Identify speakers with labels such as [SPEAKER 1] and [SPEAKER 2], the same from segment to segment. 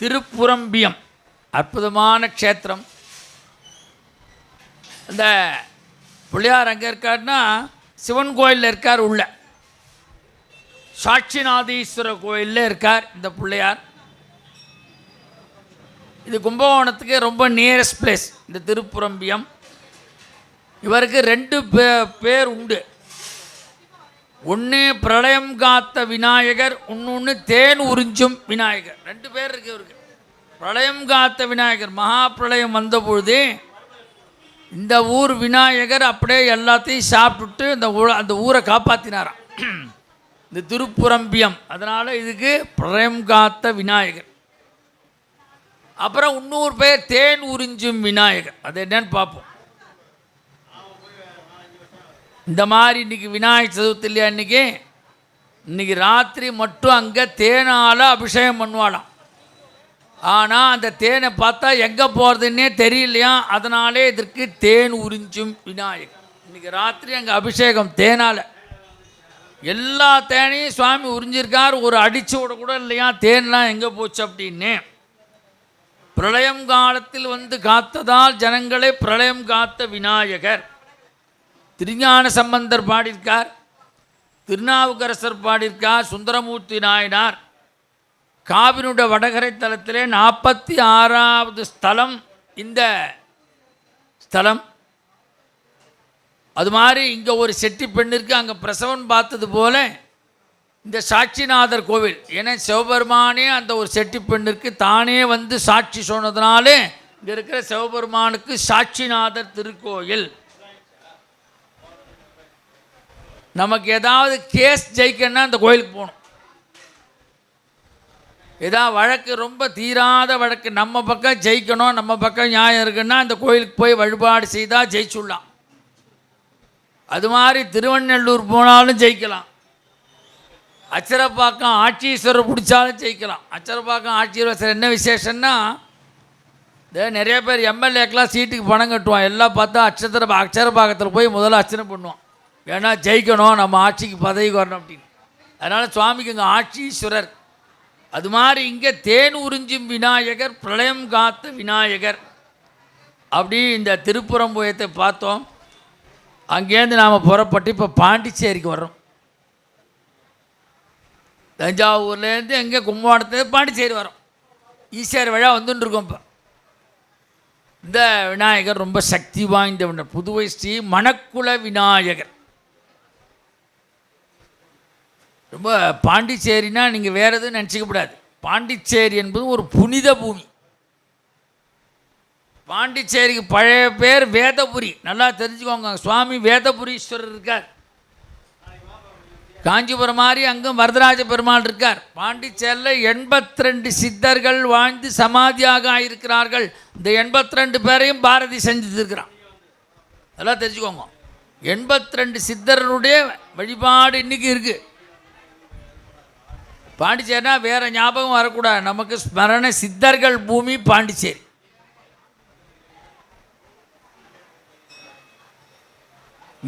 [SPEAKER 1] திருப்புரம்பியம். அற்புதமான க்ஷேத்திரம். இந்த பிள்ளையார் அங்கே இருக்காருன்னா சிவன் கோயிலில் இருக்கார் உள்ள. சாட்சிநாதீஸ்வரர் கோயிலில் இருக்கார் இந்த பிள்ளையார். இது கும்பகோணத்துக்கு ரொம்ப நியரஸ்ட் பிளேஸ் இந்த திருப்புரம்பியம். இவருக்கு ரெண்டு பே பேர் உண்டு. ஒன்று பிரளயம் காத்த விநாயகர் இன்னொன்று தேன் உறிஞ்சும் விநாயகர். ரெண்டு பேர் இருக்கு இவருக்கு. பிரளயம் காத்த விநாயகர் மகா பிரளயம் வந்தபொழுது இந்த ஊர் விநாயகர் அப்படியே எல்லாத்தையும் சாப்பிட்டுட்டு இந்த ஊ அந்த ஊரை காப்பாற்றினாராம் இந்த திருப்புரம்பியம். அதனால் இதுக்கு பிரளயம் காத்த விநாயகர். அப்புறம் இன்னொரு பேர் தேன் உறிஞ்சும் விநாயகர். அது என்னன்னு பார்ப்போம். இந்த மாதிரி இன்னைக்கு விநாயகர் சதுர்த்தி இல்லையா இன்றைக்கி இன்னைக்கு ராத்திரி மட்டும் அங்கே தேனால் அபிஷேகம் பண்ணுவாளாம். ஆனால் அந்த தேனை பார்த்தா எங்கே போகிறதுன்னே தெரியலையா? அதனாலே இதற்கு தேன் உறிஞ்சும் விநாயகர். இன்னைக்கு ராத்திரி அங்கே அபிஷேகம் தேனால். எல்லா தேனையும் சுவாமி உறிஞ்சிருக்கார். ஒரு அடிச்சு விட கூட இல்லையா? தேன்லாம் எங்கே போச்சு அப்படின்னு. பிரளயம் காலத்தில் வந்து காத்ததால் ஜனங்களை பிரளயம் காத்த விநாயகர். திருஞான சம்பந்தர் பாடியிருக்கார் திருநாவுக்கரசர் பாடியிருக்கார் சுந்தரமூர்த்தி நாயனார். காவினுடைய வடகரை தலத்திலே நாற்பத்தி ஆறாவது ஸ்தலம் இந்த ஸ்தலம். அது மாதிரி இங்கே ஒரு செட்டி பெண் அங்கே பிரசவன் பார்த்தது போல இந்த சாட்சிநாதர் கோவில். ஏன்னா சிவபெருமானே அந்த ஒரு செட்டி பெண்ணிற்கு தானே வந்து சாட்சி சொன்னதுனாலே இங்கே இருக்கிற சிவபெருமானுக்கு சாட்சிநாதர் திருக்கோயில். நமக்கு ஏதாவது கேஸ் ஜெயிக்கணும்னா அந்த கோயிலுக்கு போகணும். ஏதாவது வழக்கு ரொம்ப தீராத வழக்கு நம்ம பக்கம் ஜெயிக்கணும் நம்ம பக்கம் நியாயம் இருக்குன்னா அந்த கோயிலுக்கு போய் வழிபாடு செய்தால் ஜெயிச்சுடலாம். அது மாதிரி திருவண்ணல்லூர் போனாலும் ஜெயிக்கலாம். அச்சரப்பாக்கம் ஆட்சீஸ்வரர் பிடிச்சாலும் ஜெயிக்கலாம். அச்சரப்பாக்கம் ஆட்சியர் என்ன விசேஷம்னா இதே நிறைய பேர் எம்எல்ஏக்கெலாம் சீட்டுக்கு பணம் கட்டுவான். எல்லாம் பார்த்தா அச்சத்திர அச்சரப்பாக்கத்தில் போய் முதல்ல அர்ச்சனை பண்ணுவான். ஏன்னா ஜெயிக்கணும் நம்ம ஆட்சிக்கு பதவி வரணும் அப்படின்னு. அதனால் சுவாமிக்கு இங்கே ஆட்சீஸ்வரர் அது மாதிரி இங்கே தேன் உறிஞ்சும் விநாயகர் பிரளயம் காத்த விநாயகர். அப்படி இந்த திருப்புறம்புயத்தை பார்த்தோம். அங்கேருந்து நாம் புறப்பட்டு இப்போ பாண்டிச்சேரிக்கு வர்றோம். தஞ்சாவூர்லேருந்து எங்கே கும்பகோணத்துலேருந்து பாண்டிச்சேரி வரோம் ஈஸ்வர் வழியாக வந்துட்டுருக்கோம் இப்போ. இந்த விநாயகர் ரொம்ப சக்தி வாய்ந்த புதுவை ஸ்ரீ மணக்குள விநாயகர். ரொம்ப பாண்டிச்சேரினா நீங்கள் வேறு எதுவும் நினச்சிக்க கூடாது. பாண்டிச்சேரி என்பது ஒரு புனித பூமி. பாண்டிச்சேரிக்கு பழைய பேர் வேதபுரி. நல்லா தெரிஞ்சுக்கோங்க. சுவாமி வேதபுரீஸ்வரர் இருக்கார். காஞ்சிபுரம் மாதிரி அங்கே வரதராஜ பெருமாள் இருக்கார். பாண்டிச்சேரியில் எண்பத்தி ரெண்டு சித்தர்கள் வாழ்ந்து சமாதியாக ஆயிருக்கிறார்கள். இந்த எண்பத்தி ரெண்டு பேரையும் பாரதி செஞ்சுருக்கிறான் அதெல்லாம் தெரிஞ்சுக்கோங்க. எண்பத்தி ரெண்டு சித்தர்களுடைய வழிபாடு இன்றைக்கி இருக்குது பாண்டிச்சேரினா வேறு ஞாபகம் வரக்கூடாது. நமக்கு ஸ்மரண சித்தர்கள் பூமி பாண்டிச்சேரி.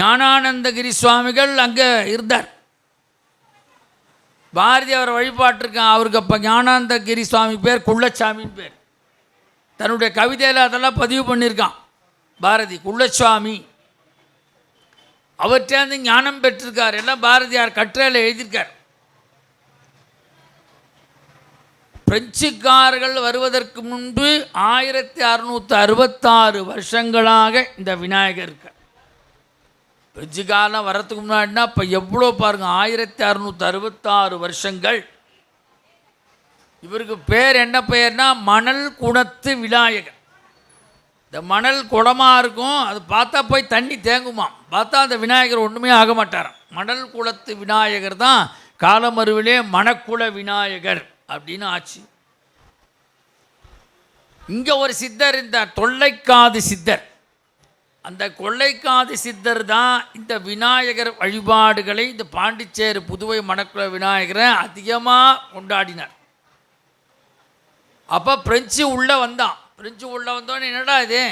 [SPEAKER 1] ஞானானந்தகிரி சுவாமிகள் அங்கே இருந்தார். பாரதி அவர் வழிபாட்டிருக்கான். அவருக்கு அப்போ ஞானானந்தகிரி சுவாமி பேர் குள்ளச்சாமின்னு பேர். தன்னுடைய கவிதையில் அதெல்லாம் பதிவு பண்ணியிருக்கான். பாரதி குள்ளச்சாமி. அவர்கிட்டேருந்து ஞானம் பெற்றிருக்கார். எல்லாம் பாரதியார் கட்டுரையில் எழுதியிருக்கார். பிரெஞ்சுக்காரர்கள் வருவதற்கு முன்பு ஆயிரத்தி அறுநூற்றி அறுபத்தாறு வருஷங்களாக இந்த விநாயகர் இருக்கார். பிரெஞ்சு வரத்துக்கு வர்றதுக்கு முன்னாடினா இப்போ எவ்வளோ பாருங்கள் ஆயிரத்தி அறுநூற்றி அறுபத்தாறு வருஷங்கள். இவருக்கு பேர் என்ன பெயர்னா மணல் குணத்து விநாயகர். இந்த மணல் குடமாக இருக்கும் அது பார்த்தா போய் தண்ணி தேங்குமாம். பார்த்தா அந்த விநாயகர் ஒன்றுமே ஆக மாட்டாராம். மணல் குளத்து விநாயகர் தான் காலமருவிலே மணக்குள விநாயகர். அப்படின்னு ஆச்சு. இங்கே ஒரு சித்தர் இந்த தொல்லைக்காது சித்தர். அந்த கொள்ளைக்காது சித்தர் தான் இந்த விநாயகர் வழிபாடுகளை இந்த பாண்டிச்சேரி புதுவை மணக்குள விநாயகரை அதிகமாக கொண்டாடினார். அப்போ பிரெஞ்சு உள்ளே வந்தான். பிரெஞ்சு உள்ளே வந்தோன்னு என்னடா இது?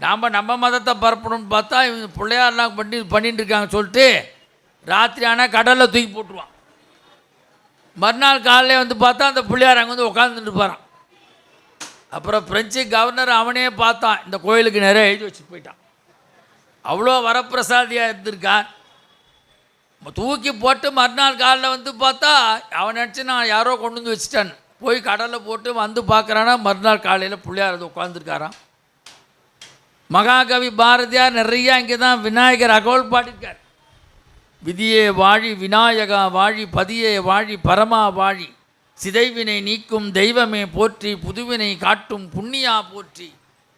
[SPEAKER 1] நாம் நம்ம மதத்தை பரப்பணும்னு பார்த்தா இவங்க பிள்ளையாரெலாம் பண்ணி பண்ணிட்டு இருக்காங்க சொல்லிட்டு ராத்திரி ஆனால் கடலில் தூக்கி போட்டுருவான். மறுநாள் காலையில் வந்து பார்த்தா அந்த பிள்ளையார் அங்கே வந்து உட்காந்துட்டு போகிறான் அப்புறம் பிரெஞ்சு கவர்னர் அவனே பார்த்தான். இந்த கோயிலுக்கு நிறைய எழுதி வச்சுட்டு போயிட்டான். அவ்வளோ வரப்பிரசாதியாக இருந்திருக்கான் தூக்கி போட்டு மறுநாள் காலில் வந்து பார்த்தா அவன் நினச்சி நான் யாரோ கொண்டு வந்து வச்சுட்டேன். போய் கடலில் போட்டு வந்து பார்க்குறானா மறுநாள் காலையில் பிள்ளையார் அது உட்காந்துருக்காரான் மகாகவி பாரதியார் நிறையா இங்கே தான் விநாயகர் அகோல் பாடியிருக்கார். விதியே வாழி விநாயகா வாழி பதியே வாழி பரமா வாழி. சிதைவினை நீக்கும் தெய்வமே போற்றி புதுவினை காட்டும் புண்ணியா போற்றி.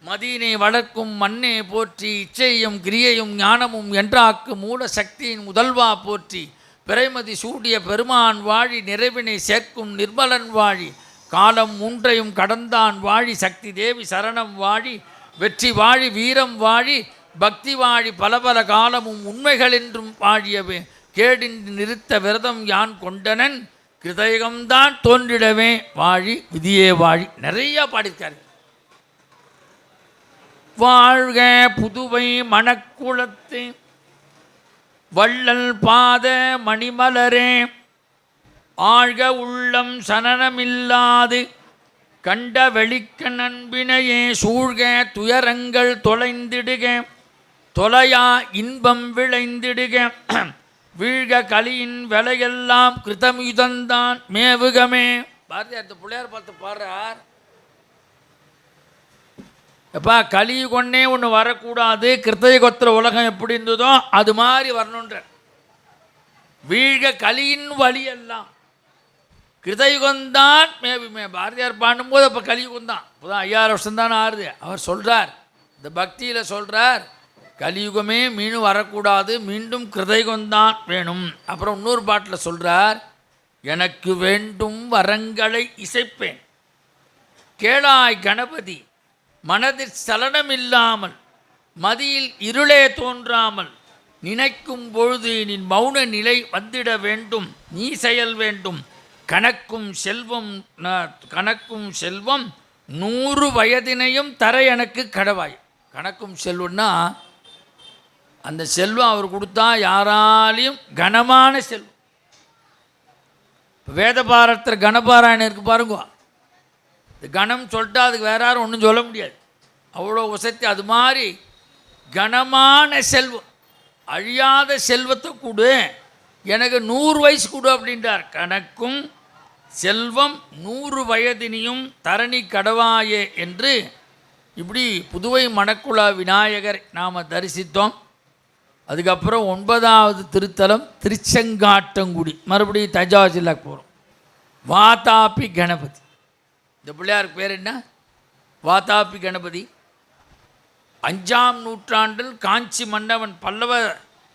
[SPEAKER 1] மதியினை வளர்க்கும் மண்ணே போற்றி இச்சையும் கிரியையும் ஞானமும் என்றாக்கு மூல சக்தியின் முதல்வா போற்றி. பிறைமதி சூடிய பெருமான் வாழி நிறைவினை சேர்க்கும் நிர்மலன் வாழி. காலம் மூன்றையும் கடந்தான் வாழி சக்தி தேவி சரணம் வாழி. வெற்றி வாழி வீரம் வாழி பக்தி வாழி பல பல காலமும் உண்மைகள் என்றும் வாழியவே. கேடின்றி நிறுத்த விரதம் யான் கொண்டனன்? கிருதயகம்தான் தோன்றிடவே. வாழி விதியே வாழி. நிறைய பாடியிருக்காரு. வாழ்க புதுவை மணக்குளத்து வள்ளல் பாத மணிமலரே. ஆழ்க உள்ளம் சனனமில்லாது கண்ட வெளிக்க நண்பினையே சூழ்க துயரங்கள் தொலைந்திடுக. தொலையா இன்பம் விளைந்திடுக. வீழ்க கலியின் விலையெல்லாம் கிருதமிதந்தான் மேவுகமே. பாரதியார் இந்த பிள்ளையார் பார்த்து பாடுறார். எப்பா கலியுகொன்னே ஒன்று வரக்கூடாது. கிருத்தயுகத்திர உலகம் எப்படி இருந்ததோ அது மாதிரி வரணுன்ற வீழ்க கலியின் வழியெல்லாம். எல்லாம் கிருதயுகம்தான் மேபி பாரதியார் பாடும்போது அப்போ கலியுகம் தான் இப்போதான் ஐயாயிரம் வருஷம் தானே ஆறுது. அவர் சொல்கிறார் இந்த பக்தியில் சொல்கிறார் கலியுகமே மீண்டும் வரக்கூடாது மீண்டும் கிருதைகொந்தான் வேணும். அப்புறம் இன்னொரு பாட்டில் சொல்கிறார் எனக்கு வேண்டும் வரங்களை இசைப்பேன். கேளாய் கணபதி மனதில் சலனமில்லாமல் மதியில் இருளே தோன்றாமல் நினைக்கும் பொழுது நின் மௌன நிலை வந்திட வேண்டும். நீ செயல் வேண்டும். கணக்கும் செல்வம் கணக்கும் செல்வம் நூறு வயதினையும் தர எனக்கு கடவாய். கணக்கும் செல்வம்னா அந்த செல்வம் அவர் கொடுத்தா யாராலையும் கனமான செல்வம். இப்ப வேத பாரத்தில் கணபாராயணம் இருக்கு பாருங்க. இந்த கணம் சொல்லிட்டா அதுக்கு வேற யாரும் ஒன்றும் சொல்ல முடியாது. அவ்வளோ வசதி அது மாதிரி கனமான செல்வம். அழியாத செல்வத்தை கொடு. எனக்கு நூறு வயசு கொடு அப்படின்றார். கணக்கும் செல்வம் நூறு வயதினியும் தரணி கடவாயே என்று இப்படி புதுவை மணக்குழா விநாயகர் நாம் தரிசித்தோம். அதுக்கப்புறம் ஒன்பதாவது திருத்தலம் திருச்செங்காட்டங்குடி. மறுபடியும் தஞ்சாவூர் ஜில்லாக்கு போகிறோம் வாதாபி கணபதி. இந்த பிள்ளையாருக்கு பேர் என்ன? வாதாபி கணபதி. அஞ்சாம் நூற்றாண்டில் காஞ்சி மன்னவன் பல்லவ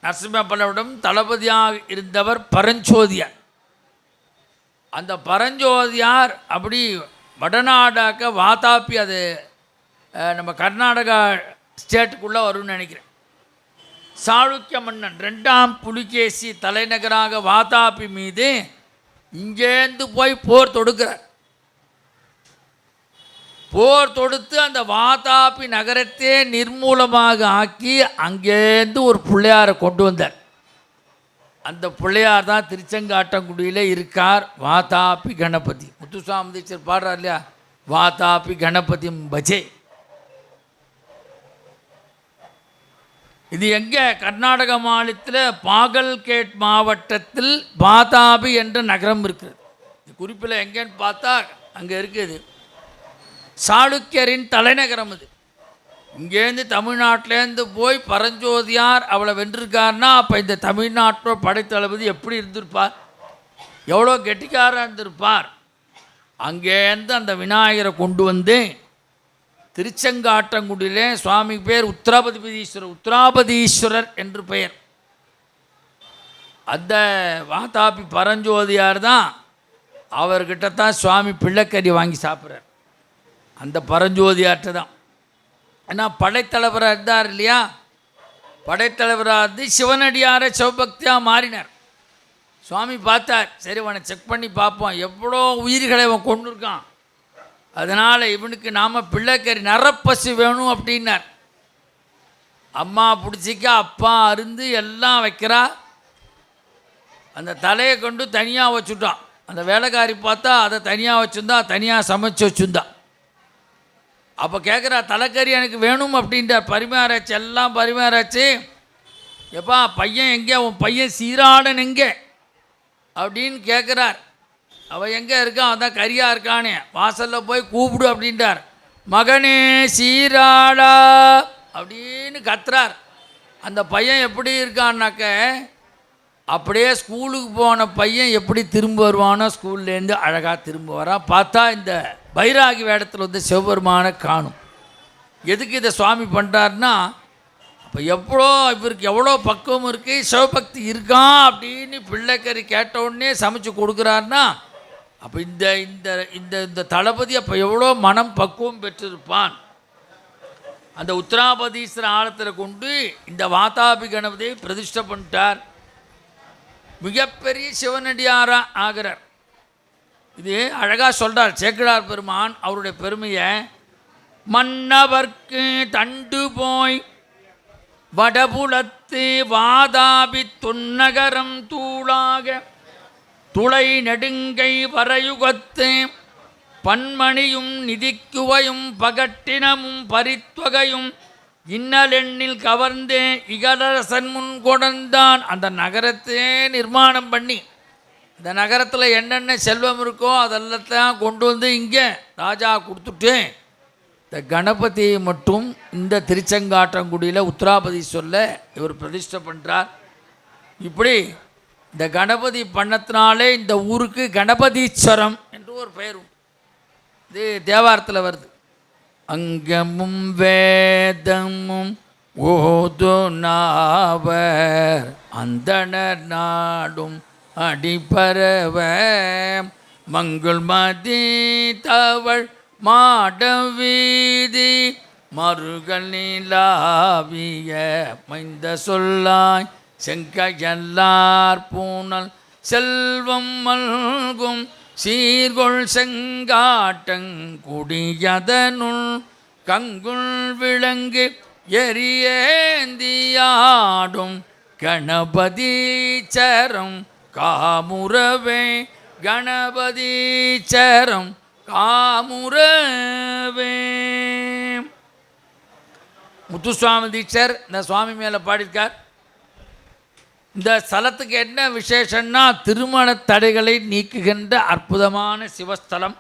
[SPEAKER 1] நரசிம்ம பல்லவிடம் தளபதியாக இருந்தவர் பரஞ்சோதியார். அந்த பரஞ்சோதியார் அப்படி வடநாடாக்க வாதாபி அது நம்ம கர்நாடகா ஸ்டேட்டுக்குள்ளே வரும்னு நினைக்கிறேன். சாளுக்கிய மன்னன் ரெண்டாம் புலிகேசி தலைநகராக வாதாபி மீது இங்கேருந்து போய் போர் தொடுக்கிறார். போர் தொடுத்து அந்த வாதாபி நகரத்தையே நிர்மூலமாக ஆக்கி அங்கேருந்து ஒரு பிள்ளையாரை கொண்டு வந்தார். அந்த பிள்ளையார் தான் திருச்செங்காட்டங்குடியில் இருக்கார் வாதாபி கணபதி. முத்துசாமி தீட்சர் பாடுறார் இல்லையா? வாதாபி கணபதி பஜே. இது எங்கே? கர்நாடக மாநிலத்தில் பாகல்கேட் மாவட்டத்தில் பாதாபி என்ற நகரம் இருக்குது. இது குறிப்பில் எங்கேன்னு பார்த்தா அங்கே இருக்குது. சாளுக்கியரின் தலைநகரம் இது இங்கேருந்து தமிழ்நாட்டிலேருந்து போய் பரஞ்சோதியார் அவளை வென்றிருக்காருன்னா அப்போ இந்த தமிழ்நாட்டோட படைத்தளபதி எப்படி இருந்திருப்பார்? எவ்வளோ கெட்டிக்காராக இருந்திருப்பார்? அங்கேருந்து அந்த விநாயகரை கொண்டு வந்து திருச்செங்காட்டங்குடியிலே சுவாமி பேர் உத்திராபதிபதீஸ்வரர் உத்திராபதீஸ்வரர் என்று பெயர். அந்த வாதாபி பரஞ்சோதியார் தான் அவர்கிட்ட தான் சுவாமி பிள்ளைக்கறி வாங்கி சாப்பிட்றார். அந்த பரஞ்சோதியார்ட்ட தான். ஏன்னா படைத்தலைவராக இருந்தார் இல்லையா? படைத்தலைவராக இருந்து சிவனடியாரை சிவபக்தியாக மாறினார். சுவாமி பார்த்தார் சரி உன செக் பண்ணி பார்ப்போம். எவ்வளோ உயிர்களை அவன் கொண்டிருக்கான் அதனால் இவனுக்கு நாம் பிள்ளைக்கறி நரப்பசு வேணும் அப்படின்னார். அம்மா பிடிச்சிக்க அப்பா அருந்து எல்லாம் வைக்கிறா. அந்த தலையை கொண்டு தனியாக வச்சுட்டான். அந்த வேலைக்காரி பார்த்தா அதை தனியாக வச்சுருந்தா தனியாக சமைச்சு வச்சுருந்தா. அப்போ கேட்குறா தலைக்கறி எனக்கு வேணும் அப்படின்ற பரிமாறாச்சு எல்லாம் பரிமாறாச்சு. எப்பா பையன் எங்கே? உன் பையன் சீராடன் எங்கே? அப்படின்னு கேட்குறார் அவள் எங்கே இருக்கான் அவன் தான் கரியாக இருக்கானே. வாசலில் போய் கூப்பிடு அப்படின்ட்டார் மகனே சீராடா. அப்படின்னு கத்துறார். அந்த பையன் எப்படி இருக்கான்னாக்க அப்படியே ஸ்கூலுக்கு போன பையன் எப்படி திரும்ப வருவானோ ஸ்கூல்லேருந்து அழகாக திரும்ப வரான் பார்த்தா இந்த பைராகி வேடத்தில் வந்து சிவபெருமானை காணும். எதுக்கு இதை சுவாமி பண்ணுறாருன்னா அப்போ எவ்வளோ இவருக்கு எவ்வளோ பக்குவம் இருக்குது சிவபக்தி இருக்கான் அப்படின்னு பிள்ளைக்கறி கேட்ட உடனே சமைச்சு கொடுக்குறாருன்னா அப்போ இந்த இந்த இந்த இந்த தளபதி அப்போ எவ்வளோ மனம் பக்குவம் பெற்றிருப்பான்? அந்த உத்தராபதீஸ்வர ஆழத்தில் கொண்டு இந்த வாதாபி கணபதியை பிரதிஷ்டை பண்ணிட்டார். மிகப்பெரிய சிவனடியாரா ஆகிறார். இது அழகாக சொல்கிறார் சேக்கடார் பெருமான் அவருடைய பெருமையை மன்னவர்க்கு தண்டு போய் வடபுலத்து வாதாபி தொன்னகரம் தூளாக துளை நெடுங்கை வரையுகத்து பன்மணியும் நிதிக்குவையும் பகட்டினமும் பரித்தொகையும் இன்னலெண்ணில் கவர்ந்தே இகலரசன் முன் கொடந்தான் அந்த நகரத்தையே நிர்மாணம் பண்ணி. இந்த நகரத்தில் என்னென்ன செல்வம் இருக்கோ அதெல்லாம் கொண்டு வந்து இங்கே ராஜா கொடுத்துட்டு இந்த கணபதியை மட்டும் இந்த திருச்செங்காட்டங்குடியில் உத்தராபதி சொல்ல இவர் பிரதிஷ்டை பண்ணுறார் இப்படி இந்த கணபதி பண்ணத்தினாலே இந்த ஊருக்கு கணபதீஸ்வரம் என்று ஒரு பெயர் இது தேவாரத்தில் வருது. அங்கமும் வேதமும் ஓது நாவர் அந்தணர் நாடும் அடிபரவ மங்குள் மதி தவள் மாட வீதி மருகல் நிலாவிய மைந்த சொல்லாய் செங்கையல்லார் பூனல் செல்வம் மல்கும் சீர்கொள் செங்காட்டங்குடியதனுள் கங்குள் விளங்கு எரியேந்தியாடும் கணபதி சரம் காமுறவே கணபதி சரம் காமுறவே. முத்துசுவாமி தீட்சர் இந்த சுவாமி மேலே பாடியிருக்கார். இந்த ஸ்தலத்துக்கு என்ன விசேஷன்னா திருமண தடைகளை நீக்குகின்ற அற்புதமான சிவஸ்தலம்.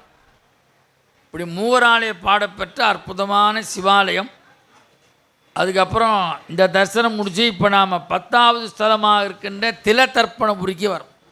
[SPEAKER 1] இப்படி மூவராலய பாடப்பெற்ற அற்புதமான சிவாலயம். அதுக்கப்புறம் இந்த தரிசனம் முடிச்சு இப்போ நாம் பத்தாவது ஸ்தலமாக இருக்கின்ற திலத்தர்ப்பணபுரிக்கு வரும்.